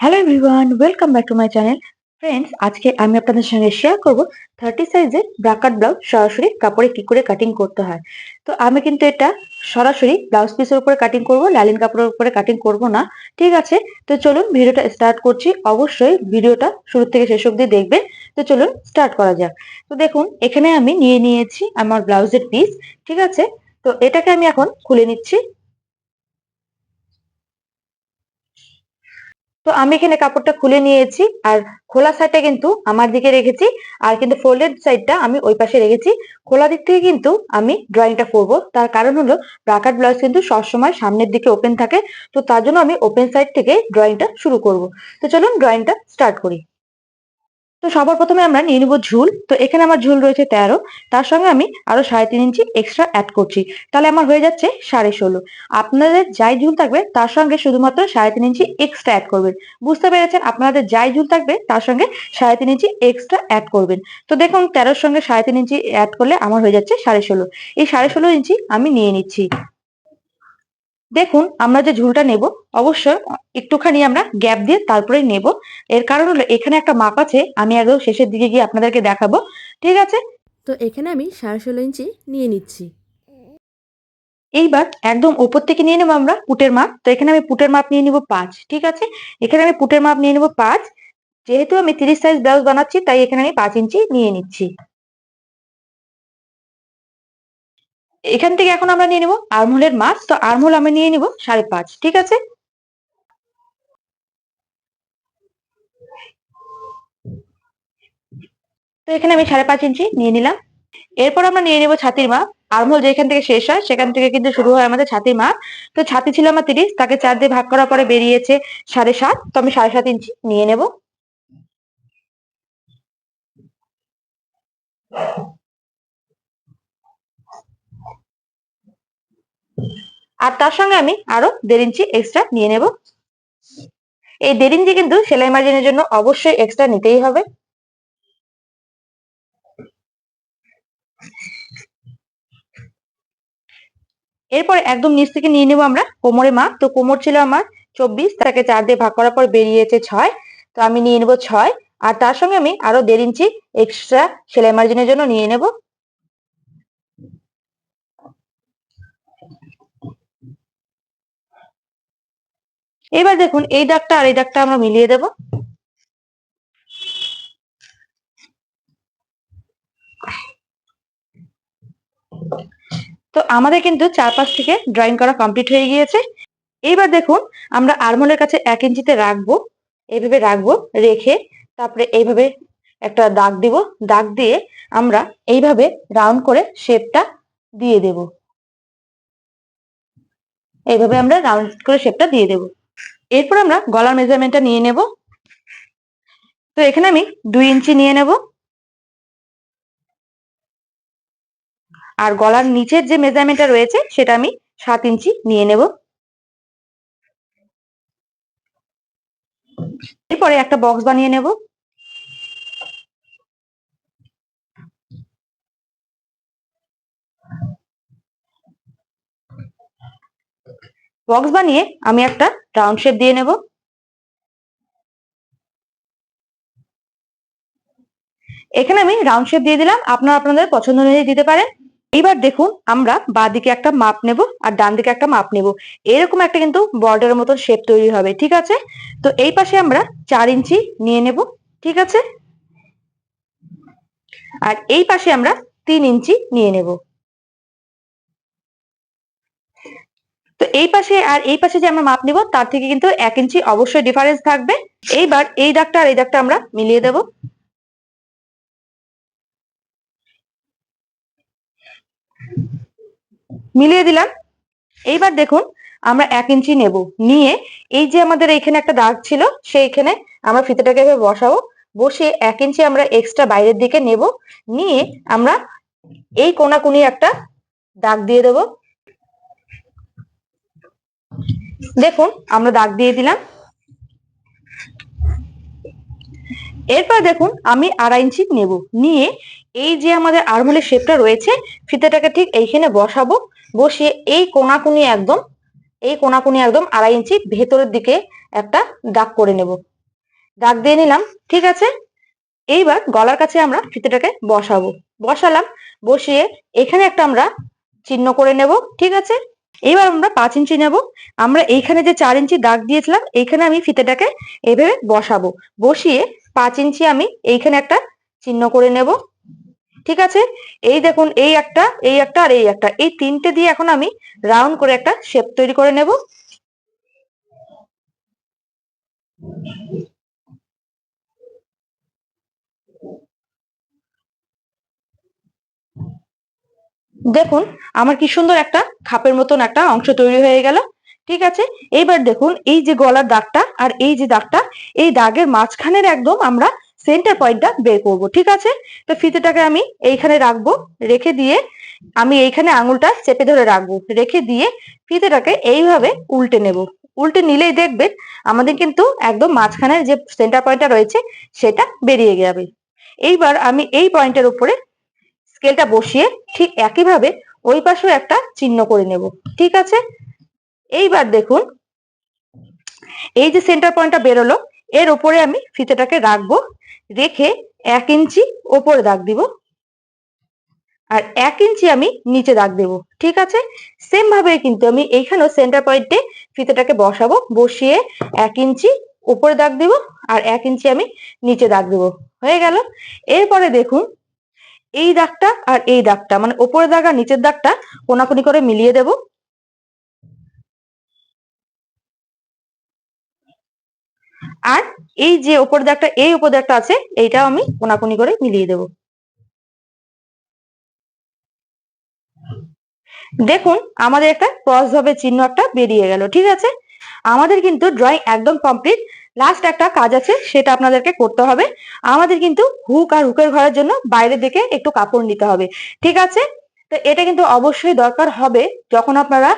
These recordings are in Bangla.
Hello everyone welcome back to my channel friends আজকে আমি আপনাদের সঙ্গে শেয়ার করব থার্টি সাইজের ব্রাকাট ব্লাউজ সরাসরি কাপড়ে কি করে কাটিং করতে হয়। তো আমি কিন্তু এটা সরাসরি ব্লাউজ পিসের উপরে কাটিং করব, লালিন কাপড়ের উপরে কাটিং করব না, ঠিক আছে? তো চলুন ভিডিওটা স্টার্ট করছি। অবশ্যই ভিডিওটা শুরু থেকে শেষ অবধি দেখবেন। তো চলুন স্টার্ট করা যাক। তো দেখুন, এখানে আমি নিয়ে নিয়েছি আমার ব্লাউজের পিস ঠিক আছে? তো এটাকে আমি এখন খুলে নিচ্ছি। তো আমি এখানে কাপড়টা খুলে নিয়েছি আর খোলা সাইডটা কিন্তু আমার দিকে রেখেছি আর কিন্তু ফোল্ডেড সাইডটা আমি ওই পাশে রেখেছি। খোলা দিক থেকে কিন্তু আমি ড্রয়িংটা করব। তার কারণ হলো ব্রাকাট ব্লাউজ কিন্তু সবসময় সামনের দিকে ওপেন থাকে। তো তার জন্য আমি ওপেন সাইড থেকে ড্রয়িংটা শুরু করব। তো চলুন ড্রয়িংটা স্টার্ট করি। তো সবার প্রথমে আমরা নিয়ে নিব ঝুল। তো এখানে আমার ঝুল রয়েছে তেরো। তার সঙ্গে আমি আরও সাড়ে তিন ইঞ্চি এক্সট্রা অ্যাড করছি। তাহলে আমার হয়ে যাচ্ছে সাড়ে ষোলো। আপনাদের যাই ঝুল থাকবে, তার সঙ্গে শুধুমাত্র সাড়ে তিন ইঞ্চি এক্সট্রা অ্যাড করবেন। বুঝতে পেরেছেন? আপনাদের যাই ঝুল থাকবে, তার সঙ্গে সাড়ে তিন ইঞ্চি এক্সট্রা অ্যাড করবেন। তো দেখুন, তেরোর সঙ্গে সাড়ে তিন ইঞ্চি অ্যাড করলে আমার হয়ে যাচ্ছে সাড়ে ষোলো। এই সাড়ে ষোলো ইঞ্চি আমি নিয়ে নিচ্ছি। দেখুন আমরা যে ঝুলটা নেব অবশ্যই একটুখানি আমরা গ্যাপ দিয়ে তারপরে নেব। এর কারণ হলো এখানে একটা মাপ আছে আমি একদম শেষের দিকে গিয়ে আপনাদেরকে দেখাবো। ঠিক আছে? তো এখানে আমি সাড়ে ষোলো ইঞ্চি নিয়ে নিচ্ছি। এইবার একদম ওপর থেকে নিয়ে নেব আমরা পুটের মাপ। তো এখানে আমি পুটের মাপ নিয়ে নিব পাঁচ ঠিক আছে? এখানে আমি পুটের মাপ নিয়ে নেব পাঁচ। যেহেতু আমি তিরিশ সাইজ ব্লাউজ বানাচ্ছি তাই এখানে আমি পাঁচ ইঞ্চি নিয়ে নিচ্ছি। এখান থেকে এখন আমরা নিয়ে নিব আর্মহোলের মাছ তো আর্মহোল আমি নিয়ে নিব সাড়ে পাঁচ, ঠিক আছে? তো এখানে আমি সাড়ে পাঁচ ইঞ্চি নিয়ে নিলাম। এরপর আমরা নিয়ে নিব ছাতির মাপ। আর্মহোল যেখান থেকে শেষ হয়, সেখান থেকে কিন্তু শুরু হয় আমাদের ছাতির মাপ। তো ছাতি ছিল আমার তিরিশ, তাকে চার দিয়ে ভাগ করার পরে বেরিয়েছে সাড়ে সাত। তো আমি সাড়ে সাত ইঞ্চি নিয়ে নেব। আর তার সঙ্গে আমি আরও দেড় ইঞ্চি এক্সট্রা নিয়ে নেব। এই দেড় ইঞ্চি কিন্তু সেলাই মার্জিনের জন্য অবশ্যই এক্সট্রা নিতেই হবে। এরপর একদম নিচ থেকে নিয়ে নেব আমরা কোমরে মাপ। তো কোমর ছিল আমার চব্বিশ, তাকে চার দিয়ে ভাগ করার পর বেরিয়েছে ছয়। তো আমি নিয়ে নেব ছয়। আর তার সঙ্গে আমি আরও দেড় ইঞ্চি এক্সট্রা সেলাই মার্জিনের জন্য নিয়ে নেব। এবার দেখুন, এই দাগটা আর এই দাগটা আমরা মিলিয়ে দেব। তো আমাদের কিন্তু চারপাশ থেকে ড্রয়িং করা কমপ্লিট হয়ে গিয়েছে। এইবার দেখুন, আমরা আরমোলের কাছে এক ইঞ্চিতে রাখব। এইভাবে রাখব, রেখে তারপরে এইভাবে একটা দাগ দিব। দাগ দিয়ে আমরা এইভাবে রাউন্ড করে শেপটা দিয়ে দেব। এইভাবে আমরা রাউন্ড করে শেপটা দিয়ে দেব। এরপর আমরা গলার মেজারমেন্টটা নিয়ে নেব। তো এখানে আমি দুই ইঞ্চি নিয়ে নেব। আর গলার নিচের যে মেজারমেন্টটা রয়েছে, সেটা আমি সাত ইঞ্চি নিয়ে নেব। এরপরে একটা বক্স বানিয়ে নেব। বক্স বানিয়ে আমি একটা রাউন্ড শেপ দিয়ে নেব। এখানে আমি রাউন্ড শেপ দিয়ে দিলাম। আপনারা আপনাদের পছন্দ অনুযায়ী দিতে পারেন। এইবার দেখুন, আমরা বাঁ দিকে একটা মাপ নেব আর ডান দিকে একটা মাপ নেব। এরকম একটা কিন্তু বর্ডারের মতো শেপ তৈরি হবে, ঠিক আছে? তো এই পাশে আমরা চার ইঞ্চি নিয়ে নেব, ঠিক আছে? আর এই পাশে আমরা তিন ইঞ্চি নিয়ে নেব। এই পাশে আর এই পাশে যে আমরা মাপ নিব, তার থেকে কিন্তু এক ইঞ্চি অবশ্যই ডিফারেন্স থাকবে। এইবার এই দাগটা আর এই দাগটা আমরা মিলিয়ে দেব। মিলিয়ে দিলাম। এইবার দেখুন, আমরা এক ইঞ্চি নেব। নিয়ে এই যে আমাদের এইখানে একটা দাগ ছিল, সেইখানে আমরা ফিতেটাকে এভাবে বসাবো। বসিয়ে এক ইঞ্চি আমরা এক্সট্রা বাইরের দিকে নেব। নিয়ে আমরা এই কোনাকুনি একটা দাগ দিয়ে দেব। দেখুন, আমরা দাগ দিয়ে দিলাম। এরপর দেখুন, আমি আড়াই ইঞ্চি নেব। নিয়ে এই যে আমাদের আরমোলের শেপটা রয়েছে, ফিতেটাকে ঠিক এইখানে বসাবো। বসিয়ে এই কোনাকুনি একদম, এই কোনাকুনি একদম আড়াই ইঞ্চি ভেতরের দিকে একটা দাগ করে নেব। দাগ দিয়ে নিলাম, ঠিক আছে? এইবার গলার কাছে আমরা ফিতেটাকে বসাবো। বসালাম, বসিয়ে এখানে একটা আমরা চিহ্ন করে নেব, ঠিক আছে? এবার আমরা পাঁচ ইঞ্চি নেব। আমরা এইখানে যে চার ইঞ্চি দাগ দিয়েছিলাম, এইখানে আমি ফিতেটাকে এভাবে বসাবো। বসিয়ে পাঁচ ইঞ্চি আমি এইখানে একটা চিহ্ন করে নেব। ঠিক আছে? এই দেখুন, এই একটা এই একটা আর এই একটা। এই তিনটে দিয়ে এখন আমি রাউন্ড করে একটা শেপ তৈরি করে নেব। দেখুন, আমার কি সুন্দর একটা খাপের মতন একটা অংশ তৈরি হয়ে গেল। ঠিক আছে? এইবার দেখুন, এই যে গলার দাগটা আর এই যে দাগটা, এই দাগের মাঝখানের একদম আমরা সেন্টার পয়েন্টটা বের করব। ঠিক আছে? তো ফিতেটাকে আমি এইখানে রাখব, রেখে দিয়ে আমি এইখানে আঙুলটা চেপে ধরে রাখব। রেখে দিয়ে ফিতেটাকে এইভাবে উল্টে নেব। উল্টে নিলেই দেখবেন আমাদের কিন্তু একদম মাঝখানের যে সেন্টার পয়েন্টটা রয়েছে, সেটা বেরিয়ে যাবে। এইবার আমি এই পয়েন্টের উপরে স্কেলটা বসিয়ে ঠিক একইভাবে ওই পাশেও একটা চিহ্ন করে নেব, ঠিক আছে? এইবার দেখুন, এই যে সেন্টার পয়েন্টটা বেরোলো, এর উপরে আমি ফিতেটাকে রাখব, রেখে এক ইঞ্চি ওপরে দাগ দিব, আর এক ইঞ্চি আমি নিচে দাগ দেব, ঠিক আছে? সেম ভাবে কিন্তু আমি এইখানেও সেন্টার পয়েন্টে ফিতেটাকে বসাবো, বসিয়ে এক ইঞ্চি উপরে দাগ দিব, আর এক ইঞ্চি আমি নিচে দাগ দেব, হয়ে গেল? এরপরে দেখুন এই দাগটা আর এই দাগটা মানে ওপরের দাগ আর নিচের দাগটা কোনাকুনি করে মিলিয়ে দেব। আর এই যে ওপর দাগটা, এই উপর দাগটা আছে, এইটাও আমি কোনাকুনি করে মিলিয়ে দেব। দেখুন, আমাদের একটা ক্রস ভাবে চিহ্ন একটা বেরিয়ে গেল, ঠিক আছে? আমাদের কিন্তু ড্রয়িং একদম কমপ্লিট লাস্ট একটা কাজ আছে, সেটা আপনাদেরকে করতে হবে। আমাদের কিন্তু হুক আর হুকের ঘরের জন্য বাইরের দিকে একটু কাপড় নিতে হবে। ঠিক আছে? তো এটা কিন্তু অবশ্যই দরকার হবে। যখন আপনারা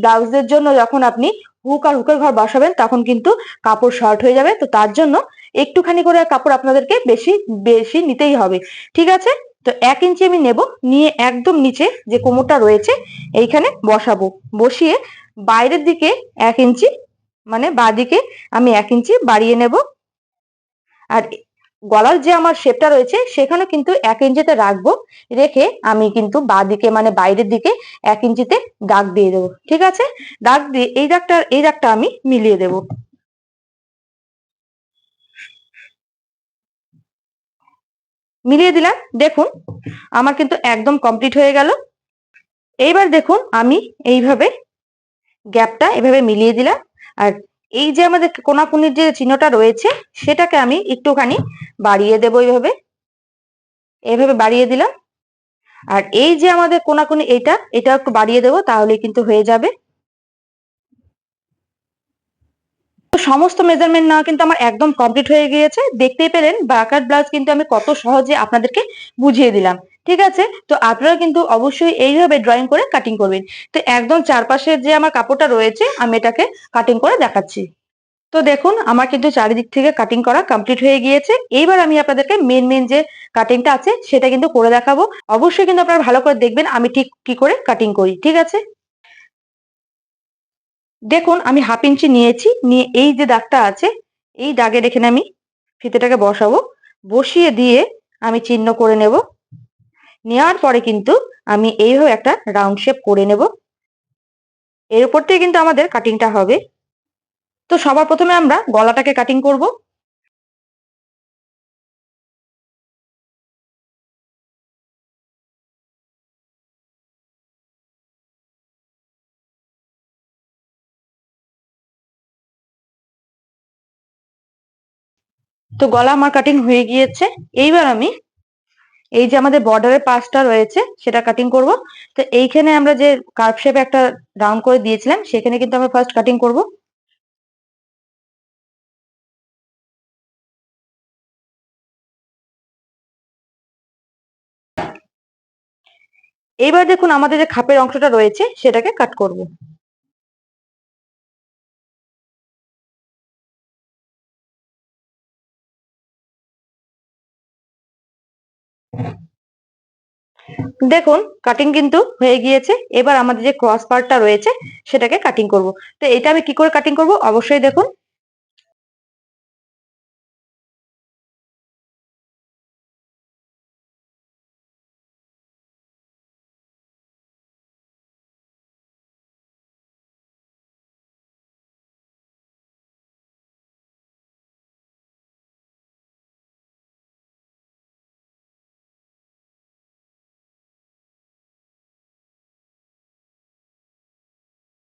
ব্লাউজের জন্য যখন আপনি হুক আর হুকের ঘর বসাবেন, তখন কিন্তু কাপড় শর্ট হয়ে যাবে। তো তার জন্য একটুখানি করে কাপড় আপনাদেরকে বেশি বেশি নিতেই হবে। ঠিক আছে? তো এক ইঞ্চি আমি নেব, নিয়ে একদম নিচে যে কোমরটা রয়েছে, এইখানে বসাবো। বসিয়ে বাইরের দিকে এক ইঞ্চি মানে বাঁদিকে আমি এক ইঞ্চি বাড়িয়ে নেব। আর গলার যে আমার শেপটা রয়েছে, সেখানে কিন্তু এক ইঞ্চিতে রাখব। রেখে আমি কিন্তু বাঁদিকে মানে বাইরের দিকে এক ইঞ্চিতে দাগ দিয়ে দেবো। ঠিক আছে? দাগ দিয়ে এই দাগটা এই দাগটা আমি মিলিয়ে দেব। মিলিয়ে দিলাম। দেখুন, আমার কিন্তু একদম কমপ্লিট হয়ে গেল। এইবার দেখুন, আমি এইভাবে গ্যাপটা এভাবে মিলিয়ে দিলাম। আর এই যে আমাদের কোনাকুনির যে চিহ্নটা রয়েছে, সেটাকে আমি একটুখানি বাড়িয়ে দেব এইভাবে। এভাবে বাড়িয়ে দিলাম। আর এই যে আমাদের কোনাকুনি এটা এটা একটু বাড়িয়ে দেবো, তাহলে কিন্তু হয়ে যাবে। সমস্ত মেজারমেন্ট নেওয়া কিন্তু আমার একদম কমপ্লিট হয়ে গিয়েছে। দেখতেই পেলেন বাকার ব্লাউজ কিন্তু আমি কত সহজে আপনাদেরকে বুঝিয়ে দিলাম। ঠিক আছে? তো আপনারা কিন্তু অবশ্যই এইভাবে ড্রয়িং করে কাটিং করবেন। তো একদম চারপাশের যে আমার কাপড়টা রয়েছে, আমি এটাকে কাটিং করে দেখাচ্ছি। তো দেখুন, আমার কিন্তু চারিদিক থেকে কাটিং করা কমপ্লিট হয়ে গিয়েছে। এইবার আমি আপনাদেরকে মেন মেন যে কাটিংটা আছে, সেটা কিন্তু করে দেখাবো। অবশ্যই কিন্তু আপনারা ভালো করে দেখবেন আমি ঠিক কি করে কাটিং করি, ঠিক আছে? দেখুন, আমি হাফ ইঞ্চি নিয়েছি। নিয়ে এই যে দাগটা আছে, এই দাগে এখানে আমি, ফিতেটাকে বসাবো। বসিয়ে দিয়ে আমি চিহ্ন করে নেব। নেওয়ার পরে কিন্তু আমি এইভাবে একটা রাউন্ড শেপ করে নেব। এর উপর থেকে কিন্তু আমাদের কাটিংটা হবে। তো সবার প্রথমে আমরা গলাটাকে কাটিং করব। তো গলা আমার কাটিং হয়ে গিয়েছে। এইবার আমি এই যে আমাদের বর্ডারের পাশটা রয়েছে, সেটা কাটিং করব। তো এইখানে আমরা যে কার্ভ শেপে একটা রাউন্ড করে দিয়েছিলাম, সেখানে কিন্তু আমরা ফার্স্ট কাটিং করব। এইবার দেখুন আমাদের যে খাপের অংশটা রয়েছে, সেটাকে কাট করব। দেখুন কাটিং কিন্তু হয়ে গিয়েছে। এবার আমাদের যে ক্রস পার্টটা রয়েছে, সেটাকে কাটিং করব। তো এটা আমি কি করে কাটিং করব? অবশ্যই দেখুন।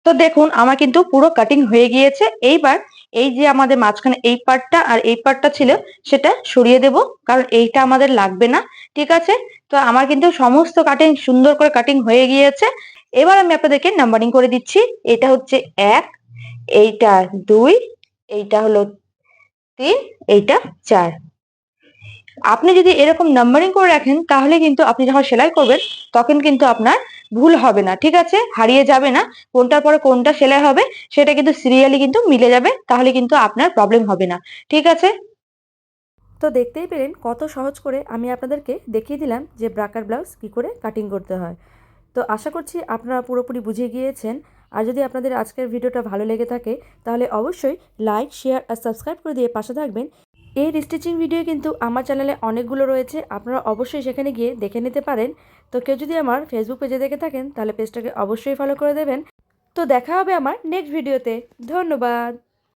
তো দেখুন, আমার কিন্তু পুরো কাটিং হয়ে গিয়েছে। এইবার এই যে আমাদের মাঝখানে এই পার্টটা আর এই পার্টটা ছিল, সেটা সরিয়ে দেব, কারণ এইটা আমাদের লাগবে না, ঠিক আছে? তো আমার কিন্তু সমস্ত কাটিং সুন্দর করে কাটিং হয়ে গিয়েছে। এবার আমি আপনাদেরকে নাম্বারিং করে দিচ্ছি। এটা হচ্ছে এক, এইটা দুই, এইটা হলো তিন, এইটা চার। আপনি যদি এরকম নাম্বারিং করে রাখেন, তাহলে কিন্তু আপনি যখন সেলাই করবেন, তখন কিন্তু আপনার ভুল হবে না, ঠিক আছে? হারিয়ে যাবে না। কোনটার পরে কোনটা সেলাই হবে, সেটা কিন্তু সিরিয়ালি কিন্তু মিলে যাবে, তাহলে কিন্তু আপনার প্রবলেম হবে না, ঠিক আছে? তো দেখতেই পেলেন কত সহজ করে আমি আপনাদেরকে দেখিয়ে দিলাম যে ব্রাকার ব্লাউজ কী করে কাটিং করতে হয়। তো আশা করছি আপনারা পুরোপুরি বুঝে গিয়েছেন। আর যদি আপনাদের আজকের ভিডিওটা ভালো লেগে থাকে, তাহলে অবশ্যই লাইক শেয়ার আর সাবস্ক্রাইব করে দিয়ে পাশে থাকবেন। এই স্টিচিং ভিডিও কিন্তু আমার চ্যানেলে অনেকগুলো রয়েছে, আপনারা অবশ্যই সেখানে গিয়ে দেখে নিতে পারেন। তো কেউ যদি আমার ফেসবুক পেজে দেখে থাকেন, তাহলে পেজটাকে অবশ্যই ফলো করে দেবেন। তো দেখা হবে আমার নেক্সট ভিডিওতে ধন্যবাদ।